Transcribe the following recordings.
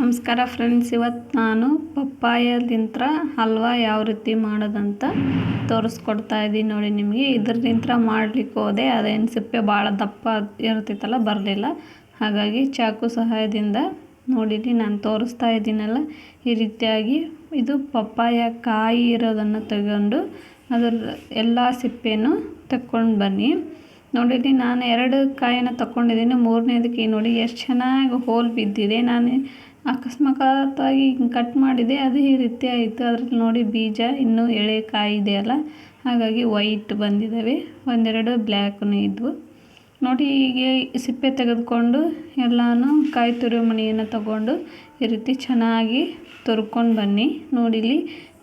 ನಮಸ್ಕಾರ ಫ್ರೆಂಡ್ಸ್ ಇವತ್ತು ನಾನು ಪಪ್ಪಾಯದಿಂತ್ರ ಹಲ್ವಾ ಯಾವ ರೀತಿ ಮಾಡೋದಂತ ತೋರಿಸ್ಕೊಡ್ತಾ ಇದ್ದೀನಿ ನೋಡಿ ನಿಮಗೆ. ಇದ್ರದಿಂತ್ರ ಮಾಡ್ಲಿಕ್ಕೆ ಹೋದೆ ಅದೇನು ಸಿಪ್ಪೆ ಭಾಳ ದಪ್ಪ ಇರ್ತಿತ್ತಲ್ಲ, ಬರಲಿಲ್ಲ. ಹಾಗಾಗಿ ಚಾಕು ಸಹಾಯದಿಂದ ನೋಡಿರಿ, ನಾನು ತೋರಿಸ್ತಾ ಇದ್ದೀನಲ್ಲ, ಈ ರೀತಿಯಾಗಿ ಇದು ಪಪ್ಪಾಯ ಕಾಯಿ ಇರೋದನ್ನು ತಗೊಂಡು ಅದರ ಎಲ್ಲ ಸಿಪ್ಪೆನೂ ತಕ್ಕೊಂಡು ಬನ್ನಿ. ನೋಡಿರಿ, ನಾನು ಎರಡು ಕಾಯನ್ನು ತಗೊಂಡಿದ್ದೀನಿ ಮೂರನೇದಕ್ಕೆ ನೋಡಿ ಎಷ್ಟು ಚೆನ್ನಾಗಿ ಹೋಲ್ ಬಿದ್ದಿದೆ. ನಾನು ಅಕಸ್ಮಾತಾಗಿ ಕಟ್ ಮಾಡಿದೆ, ಅದು ಈ ರೀತಿ ಆಯಿತು. ಅದ್ರಲ್ಲಿ ನೋಡಿ ಬೀಜ, ಇನ್ನೂ ಎಳೆ ಕಾಯಿ ಇದೆಯಲ್ಲ ಹಾಗಾಗಿ ವೈಟ್ ಬಂದಿದ್ದಾವೆ. ಒಂದೆರಡು ಬ್ಲ್ಯಾಕ್ನು ಇದ್ವು. ನೋಡಿ, ಹೀಗೆ ಸಿಪ್ಪೆ ತೆಗೆದುಕೊಂಡು ಎಲ್ಲನೂ ಕಾಯಿ ತುರಿಯೋ ತಗೊಂಡು ಈ ರೀತಿ ಚೆನ್ನಾಗಿ ತುರ್ಕೊಂಡು ಬನ್ನಿ. ನೋಡಿಲಿ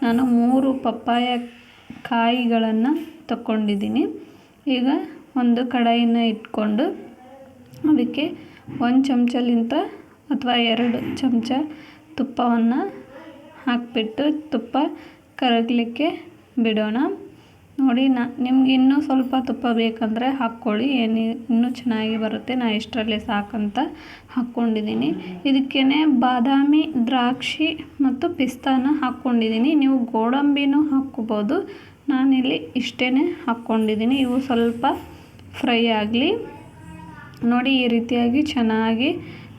ನಾನು ಮೂರು ಪಪ್ಪಾಯ ಕಾಯಿಗಳನ್ನು ತಗೊಂಡಿದ್ದೀನಿ ಈಗ ಒಂದು ಕಡಾಯಿನ ಇಟ್ಕೊಂಡು ಅದಕ್ಕೆ ಒಂದು ಚಮಚಲಿಂತ ಅಥವಾ ಎರಡು ಚಮಚ ತುಪ್ಪವನ್ನು ಹಾಕಿಬಿಟ್ಟು ತುಪ್ಪ ಕರಗಲಿಕ್ಕೆ ಬಿಡೋಣ. ನೋಡಿ, ನಾ, ನಿಮ್ಗೆ ಇನ್ನೂ ಸ್ವಲ್ಪ ತುಪ್ಪ ಬೇಕಂದರೆ ಹಾಕ್ಕೊಳ್ಳಿ. ಏನು, ಇನ್ನೂ ಚೆನ್ನಾಗಿ ಬರುತ್ತೆ. ನಾ ಇಷ್ಟರಲ್ಲೇ ಸಾಕಂತ ಹಾಕ್ಕೊಂಡಿದ್ದೀನಿ. ಇದಕ್ಕೇ ಬಾದಾಮಿ, ದ್ರಾಕ್ಷಿ ಮತ್ತು ಪಿಸ್ತಾನ ಹಾಕ್ಕೊಂಡಿದ್ದೀನಿ. ನೀವು ಗೋಡಂಬಿನೂ ಹಾಕ್ಕೋಬೋದು. ನಾನಿಲ್ಲಿ ಇಷ್ಟೇ ಹಾಕ್ಕೊಂಡಿದ್ದೀನಿ. ಇವು ಸ್ವಲ್ಪ ಫ್ರೈ ಆಗಲಿ. ನೋಡಿ, ಈ ರೀತಿಯಾಗಿ ಚೆನ್ನಾಗಿ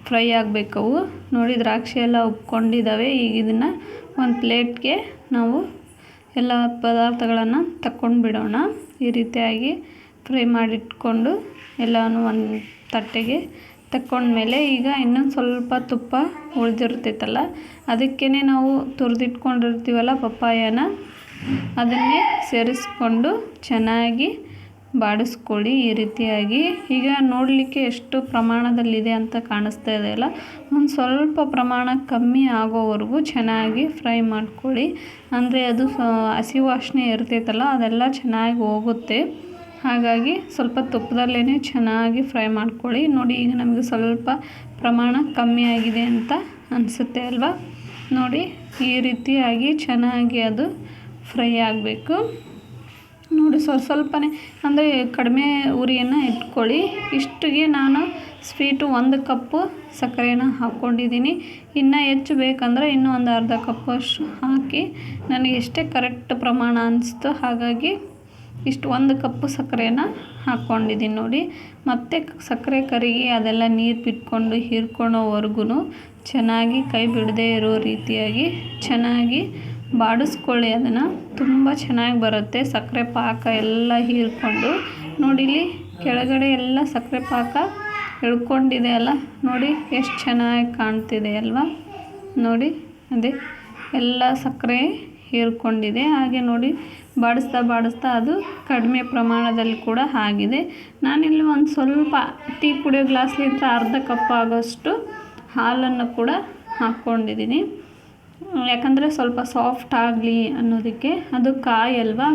ಫ್ರೈ ಆಗಬೇಕವು. ನೋಡಿ, ದ್ರಾಕ್ಷಿ ಎಲ್ಲ ಉಪ್ಕೊಂಡಿದ್ದಾವೆ ಈಗ ಇದನ್ನು ಒಂದು ಪ್ಲೇಟ್ಗೆ ನಾವು ಎಲ್ಲ ಪದಾರ್ಥಗಳನ್ನು ತಕ್ಕೊಂಡು ಬಿಡೋಣ. ಈ ರೀತಿಯಾಗಿ ಫ್ರೈ ಮಾಡಿಟ್ಕೊಂಡು ಎಲ್ಲನೂ ಒಂದು ತಟ್ಟೆಗೆ ತಕ್ಕೊಂಡ್ಮೇಲೆ ಈಗ ಇನ್ನೊಂದು ಸ್ವಲ್ಪ ತುಪ್ಪ ಉಳಿದಿರ್ತೈತಲ್ಲ ಅದಕ್ಕೇ ನಾವು ತುರಿದಿಟ್ಕೊಂಡಿರ್ತೀವಲ್ಲ ಪಪ್ಪಾಯನ, ಅದನ್ನೇ ಸೇರಿಸ್ಕೊಂಡು ಚೆನ್ನಾಗಿ ಬಾಡಿಸ್ಕೊಳ್ಳಿ ಈ ರೀತಿಯಾಗಿ. ಈಗ ನೋಡಲಿಕ್ಕೆ ಎಷ್ಟು ಪ್ರಮಾಣದಲ್ಲಿದೆ ಅಂತ ಕಾಣಿಸ್ತಾ ಇದೆಯಲ್ಲ ಒಂದು ಸ್ವಲ್ಪ ಪ್ರಮಾಣ ಕಮ್ಮಿ ಆಗೋವರೆಗೂ ಚೆನ್ನಾಗಿ ಫ್ರೈ ಮಾಡ್ಕೊಳ್ಳಿ. ಅಂದರೆ ಅದು ಹಸಿ ವಾಸನೆ ಇರ್ತೈತಲ್ಲ, ಅದೆಲ್ಲ ಚೆನ್ನಾಗಿ ಹೋಗುತ್ತೆ. ಹಾಗಾಗಿ ಸ್ವಲ್ಪ ತುಪ್ಪದಲ್ಲೇ ಚೆನ್ನಾಗಿ ಫ್ರೈ ಮಾಡ್ಕೊಳ್ಳಿ. ನೋಡಿ, ಈಗ ನಮಗೆ ಸ್ವಲ್ಪ ಪ್ರಮಾಣ ಕಮ್ಮಿ ಆಗಿದೆ ಅಂತ ಅನಿಸುತ್ತೆ ಅಲ್ವಾ? ನೋಡಿ, ಈ ರೀತಿಯಾಗಿ ಚೆನ್ನಾಗಿ ಅದು ಫ್ರೈ ಆಗಬೇಕು. ಸ್ವಲ್ಪ ಸ್ವಲ್ಪನೇ, ಅಂದರೆ ಕಡಿಮೆ ಉರಿಯನ್ನು ಇಟ್ಕೊಳ್ಳಿ. ಇಷ್ಟಿಗೆ ನಾನು ಸ್ವೀಟು ಒಂದು ಕಪ್ಪು ಸಕ್ಕರೆನ ಹಾಕ್ಕೊಂಡಿದ್ದೀನಿ. ಇನ್ನೂ ಹೆಚ್ಚು ಬೇಕಂದರೆ ಇನ್ನೂ ಒಂದು ಅರ್ಧ ಕಪ್ಪು ಅಷ್ಟು ಹಾಕಿ, ನನಗೆ ಎಷ್ಟೇ ಕರೆಕ್ಟ್ ಪ್ರಮಾಣ ಅನಿಸ್ತು ಹಾಗಾಗಿ ಇಷ್ಟು ಒಂದು ಕಪ್ಪು ಸಕ್ಕರೆನ ಹಾಕ್ಕೊಂಡಿದ್ದೀನಿ ನೋಡಿ. ಮತ್ತು ಸಕ್ಕರೆ ಕರಿಗಿ, ಅದೆಲ್ಲ ನೀರು ಬಿಟ್ಕೊಂಡು ಹೀರ್ಕೊಳ್ಳೋವರೆಗೂ ಚೆನ್ನಾಗಿ ಕೈ ಬಿಡದೇ ಇರೋ ರೀತಿಯಾಗಿ ಚೆನ್ನಾಗಿ ಬಾಡಿಸ್ಕೊಳ್ಳಿ, ಅದನ್ನು ತುಂಬ ಚೆನ್ನಾಗಿ ಬರುತ್ತೆ. ಸಕ್ಕರೆ ಪಾಕ ಎಲ್ಲ ಹೀರ್ಕೊಂಡು. ನೋಡಿಲಿ ಕೆಳಗಡೆ ಎಲ್ಲ ಸಕ್ಕರೆ ಪಾಕ ಎಳ್ಕೊಂಡಿದೆ ಅಲ್ಲ? ನೋಡಿ ಎಷ್ಟು ಚೆನ್ನಾಗಿ ಕಾಣ್ತಿದೆ ಅಲ್ವಾ? ನೋಡಿ, ಅದೇ ಎಲ್ಲ ಸಕ್ಕರೆ ಹೀರ್ಕೊಂಡಿದೆ. ಹಾಗೆ ನೋಡಿ ಬಾಡಿಸ್ತಾ ಬಾಡಿಸ್ತಾ ಅದು ಕಡಿಮೆ ಪ್ರಮಾಣದಲ್ಲಿ ಕೂಡ ಆಗಿದೆ. ನಾನಿಲ್ಲಿ ಒಂದು ಸ್ವಲ್ಪ ಟೀ ಕುಡಿಯೋ ಗ್ಲಾಸ್ಲಿಂದ ಅರ್ಧ ಕಪ್ ಆಗೋಷ್ಟು ಹಾಲನ್ನು ಕೂಡ ಹಾಕ್ಕೊಂಡಿದ್ದೀನಿ ಯಾಕಂದರೆ ಸ್ವಲ್ಪ ಸಾಫ್ಟ್ ಆಗಲಿ ಅನ್ನೋದಕ್ಕೆ ಅದು ಕಾಯಿ ಅಲ್ವಾ?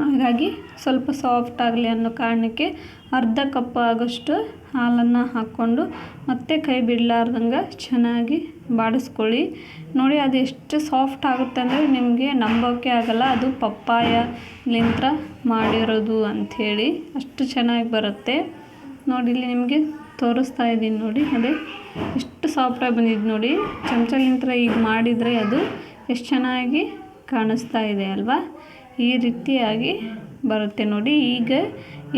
ಹಾಗಾಗಿ ಸ್ವಲ್ಪ ಸಾಫ್ಟ್ ಆಗಲಿ ಅನ್ನೋ ಕಾರಣಕ್ಕೆ ಅರ್ಧ ಕಪ್ ಆಗೋಷ್ಟು ಹಾಲನ್ನು ಹಾಕ್ಕೊಂಡು ಮತ್ತೆ ಕೈ ಬಿಡಲಾರ್ದಂಗೆ ಚೆನ್ನಾಗಿ ಬಾಡಿಸ್ಕೊಳ್ಳಿ. ನೋಡಿ, ಅದು ಎಷ್ಟು ಸಾಫ್ಟ್ ಆಗುತ್ತೆ ಅಂದರೆ ನಿಮಗೆ ನಂಬೋಕೆ ಆಗಲ್ಲ. ಅದು ಪಪ್ಪಾಯಲಿಂತ್ರ ಮಾಡಿರೋದು ಅಂಥೇಳಿ. ಅಷ್ಟು ಚೆನ್ನಾಗಿ ಬರುತ್ತೆ. ನೋಡಿ, ಇಲ್ಲಿ ನಿಮಗೆ ತೋರಿಸ್ತಾ ಇದ್ದೀನಿ ನೋಡಿ. ಅದೇ ಎಷ್ಟು ಸಾಫ್ಟಾಗಿ ಬಂದಿದ್ದು ನೋಡಿ. ಚಮಚಲಿಂತ್ರ ಈಗ ಮಾಡಿದರೆ ಅದು ಎಷ್ಟು ಚೆನ್ನಾಗಿ ಕಾಣಿಸ್ತಾ ಇದೆ ಅಲ್ವಾ? ಈ ರೀತಿಯಾಗಿ ಬರುತ್ತೆ ನೋಡಿ. ಈಗ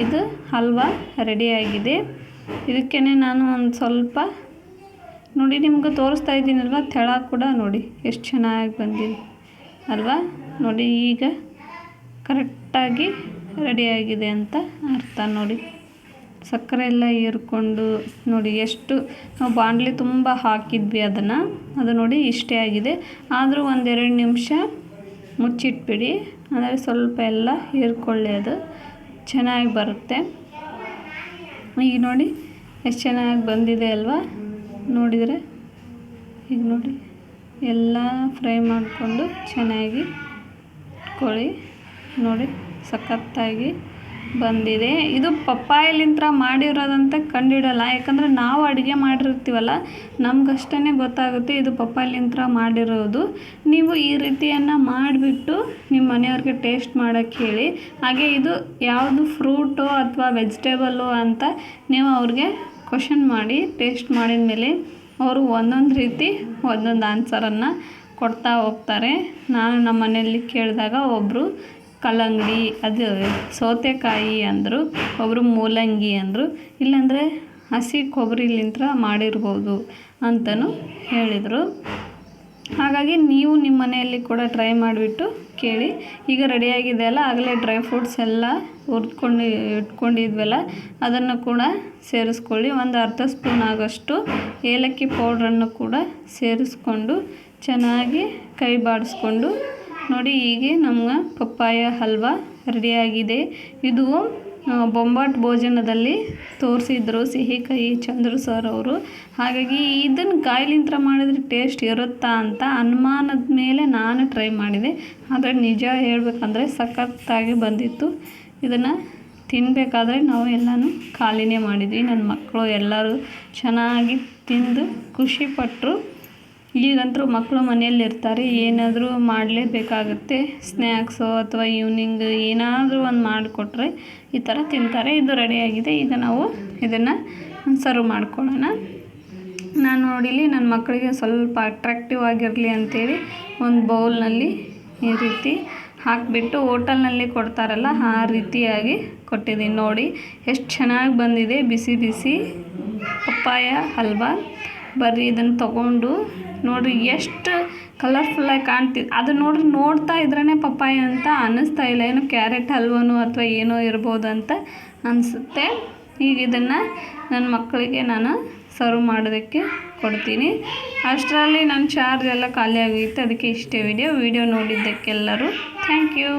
ಇದು ಹಲ್ವಾ ರೆಡಿಯಾಗಿದೆ ಇದಕ್ಕೇ ನಾನು ಒಂದು ಸ್ವಲ್ಪ ನೋಡಿ, ನಿಮ್ಗೆ ತೋರಿಸ್ತಾ ಇದ್ದೀನಲ್ವ ತೆಳ ಕೂಡ ನೋಡಿ ಎಷ್ಟು ಚೆನ್ನಾಗಿ ಬಂದಿದೆ ಅಲ್ವಾ? ನೋಡಿ, ಈಗ ಕರೆಕ್ಟಾಗಿ ರೆಡಿಯಾಗಿದೆ ಅಂತ ಅರ್ಥ ನೋಡಿ. ಸಕ್ಕರೆ ಎಲ್ಲ ಹೀರ್ಕೊಂಡು ನೋಡಿ ಎಷ್ಟು, ನಾವು ಬಾಣಲಿ ತುಂಬ ಹಾಕಿದ್ವಿ ಅದನ್ನು. ಅದು ನೋಡಿ ಇಷ್ಟೇ ಆಗಿದೆ. ಆದರೂ ಒಂದೆರಡು ನಿಮಿಷ ಮುಚ್ಚಿಟ್ಬಿಡಿ. ಅಂದರೆ ಸ್ವಲ್ಪ ಎಲ್ಲ ಹೀರ್ಕೊಳ್ಳಿ ಅದು. ಚೆನ್ನಾಗಿ ಬರುತ್ತೆ. ಈಗ ನೋಡಿ, ಎಷ್ಟು ಚೆನ್ನಾಗಿ ಬಂದಿದೆ ಅಲ್ವಾ? ನೋಡಿದರೆ ಈಗ ನೋಡಿ, ಎಲ್ಲ ಫ್ರೈ ಮಾಡಿಕೊಂಡು ಚೆನ್ನಾಗಿ ಇಟ್ಕೊಳ್ಳಿ. ನೋಡಿ, ಸಖತ್ತಾಗಿ ಬಂದಿದೆ. ಇದು ಪಪ್ಪಾಯಲಿಂತ್ರ ಮಾಡಿರೋದಂತ ಕಂಡಿಡಲ್ಲ. ಯಾಕಂದರೆ ನಾವು ಅಡುಗೆ ಮಾಡಿರ್ತೀವಲ್ಲ ನಮ್ಗಷ್ಟೇ ಗೊತ್ತಾಗುತ್ತೆ ಇದು ಪಪ್ಪಾಯಲಿಂತ್ರ ಮಾಡಿರೋದು. ನೀವು ಈ ರೀತಿಯನ್ನು ಮಾಡಿಬಿಟ್ಟು ನಿಮ್ಮ ಮನೆಯವ್ರಿಗೆ ಟೇಸ್ಟ್ ಮಾಡೋಕ್ಕೆ ಹೇಳಿ. ಹಾಗೆ ಇದು ಯಾವುದು ಫ್ರೂಟು ಅಥವಾ ವೆಜಿಟೇಬಲ್ಲು ಅಂತ ನೀವು ಅವ್ರಿಗೆ ಕ್ವಶನ್ ಮಾಡಿ, ಟೇಸ್ಟ್ ಮಾಡಿದ ಮೇಲೆ ಅವರು ಒಂದೊಂದು ರೀತಿ ಒಂದೊಂದು ಆನ್ಸರನ್ನು ಕೊಡ್ತಾ ಹೋಗ್ತಾರೆ. ನಾನು ನಮ್ಮ ಮನೆಯಲ್ಲಿ ಕೇಳಿದಾಗ ಒಬ್ಬರು ಕಲ್ಲಂಗಡಿ, ಅದು ಸೌತೆಕಾಯಿ ಅಂದರು ಒಬ್ಬರು ಮೂಲಂಗಿ ಅಂದರು. ಇಲ್ಲಾಂದರೆ ಹಸಿ ಕೊಬ್ಬರಿಲಿಂತ್ರ ಮಾಡಿರ್ಬೋದು ಅಂತಲೂ ಹೇಳಿದರು. ಹಾಗಾಗಿ ನೀವು ನಿಮ್ಮ ಮನೆಯಲ್ಲಿ ಕೂಡ ಟ್ರೈ ಮಾಡಿಬಿಟ್ಟು ಕೇಳಿ. ಈಗ ರೆಡಿಯಾಗಿದೆ ಅಲ್ಲ, ಆಗಲೇ ಡ್ರೈ ಫ್ರೂಟ್ಸ್ ಎಲ್ಲ ಹುರ್ದ್ಕೊಂಡು, ಇಟ್ಕೊಂಡಿದ್ವಲ್ಲ, ಅದನ್ನು ಕೂಡ ಸೇರಿಸ್ಕೊಳ್ಳಿ. ಒಂದು ಅರ್ಧ ಸ್ಪೂನ್ ಆಗೋಷ್ಟು ಏಲಕ್ಕಿ ಪೌಡ್ರನ್ನು ಕೂಡ ಸೇರಿಸ್ಕೊಂಡು ಚೆನ್ನಾಗಿ ಕೈ ಬಾಡಿಸ್ಕೊಂಡು ನೋಡಿ, ಹೀಗೆ ನಮ್ಮ ಪಪ್ಪಾಯ ಹಲ್ವ ರೆಡಿಯಾಗಿದೆ. ಇದು ಬೊಂಬಾಟ್ ಭೋಜನದಲ್ಲಿ ತೋರಿಸಿದ್ರು ಸಿಹಿ ಕಹಿ ಚಂದ್ರು ಸರ್ ಅವರು. ಹಾಗಾಗಿ ಇದನ್ನು ಕಾಯಿಲಿಂತ್ರ ಮಾಡಿದ್ರೆ ಟೇಸ್ಟ್ ಇರುತ್ತಾ ಅಂತ ಅನುಮಾನದ ಮೇಲೆ ನಾನು ಟ್ರೈ ಮಾಡಿದೆ. ಆದರೆ ನಿಜ ಹೇಳಬೇಕಂದ್ರೆ ಸಖತ್ತಾಗಿ ಬಂದಿತ್ತು. ಇದನ್ನು ತಿನ್ನಬೇಕಾದ್ರೆ ನಾವು ಎಲ್ಲನೂ ಖಾಲಿನೇ ಮಾಡಿದ್ವಿ. ನನ್ನ ಮಕ್ಕಳು ಎಲ್ಲರೂ ಚೆನ್ನಾಗಿ ತಿಂದು ಖುಷಿಪಟ್ಟರು ಈಗಂತೂ ಮಕ್ಕಳು ಮನೆಯಲ್ಲಿರ್ತಾರೆ, ಏನಾದರೂ ಮಾಡಲೇಬೇಕಾಗುತ್ತೆ. ಸ್ನ್ಯಾಕ್ಸು ಅಥವಾ ಈವ್ನಿಂಗ್ ಏನಾದರೂ ಒಂದು ಮಾಡಿಕೊಟ್ರೆ ಈ ಥರ ತಿಂತಾರೆ. ಇದು ರೆಡಿಯಾಗಿದೆ ಈಗ ನಾವು ಇದನ್ನು ಸರ್ವ್ ಮಾಡ್ಕೊಳ್ಳೋಣ. ನಾನು ನೋಡಿಲಿ ನನ್ನ ಮಕ್ಕಳಿಗೆ ಸ್ವಲ್ಪ ಅಟ್ರಾಕ್ಟಿವ್ ಆಗಿರಲಿ ಅಂತೇಳಿ ಒಂದು ಬೌಲ್ನಲ್ಲಿ ಈ ರೀತಿ ಹಾಕಿಬಿಟ್ಟು ಹೋಟೆಲ್ನಲ್ಲಿ ಕೊಡ್ತಾರಲ್ಲ, ಆ ರೀತಿಯಾಗಿ ಕೊಟ್ಟಿದ್ದೀನಿ. ನೋಡಿ, ಎಷ್ಟು ಚೆನ್ನಾಗಿ ಬಂದಿದೆ. ಬಿಸಿ ಬಿಸಿ ಪಪ್ಪಾಯ, ಹಲ್ವಾ. ಬರ್ರಿ, ಇದನ್ನು ತಗೊಂಡು ನೋಡಿರಿ ಎಷ್ಟು ಕಲರ್ಫುಲ್ಲಾಗಿ ಕಾಣ್ತಿದೆ ಅದು ನೋಡ್ರಿ ನೋಡ್ತಾ ಇದ್ರೇ ಪಪ್ಪಾಯ ಅಂತ ಅನ್ನಿಸ್ತಾ ಇಲ್ಲ. ಏನು ಕ್ಯಾರೆಟ್ ಹಲ್ವನೋ ಅಥವಾ ಏನೋ ಇರ್ಬೋದು ಅಂತ ಅನಿಸುತ್ತೆ. ಈಗ ಇದನ್ನು ನನ್ನ ಮಕ್ಕಳಿಗೆ ನಾನು ಸರ್ವ್ ಮಾಡೋದಕ್ಕೆ ಕೊಡ್ತೀನಿ. ಅಷ್ಟರಲ್ಲಿ ನನ್ನ ಚಾರ್ಜ್ ಎಲ್ಲ ಖಾಲಿ ಆಗಿತ್ತು ಅದಕ್ಕೆ ಇಷ್ಟೇ ವಿಡಿಯೋ ವಿಡಿಯೋ ನೋಡಿದ್ದಕ್ಕೆಲ್ಲರೂ ಥ್ಯಾಂಕ್ ಯು